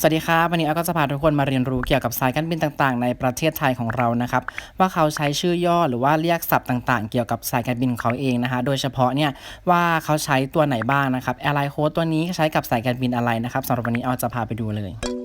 สวัสดีครับวันนี้อาก็จะพาทุกคนมาเรียนรู้เกี่ยวกับสายการบินต่างๆ ในประเทศไทยของเรานะครับว่าเขาใช้ชื่อย่อหรือว่าเรียกศัพท์ต่างๆ เกี่ยวกับสายการบินของเขาเองนะคะ โดยเฉพาะเนี่ยว่าเขาใช้ตัวไหนบ้างนะครับแอร์ไลน์โค้ดตัวนี้ใช้กับสายการบินอะไรนะครับสำหรับวันนี้เอาจะพาไปดูเลย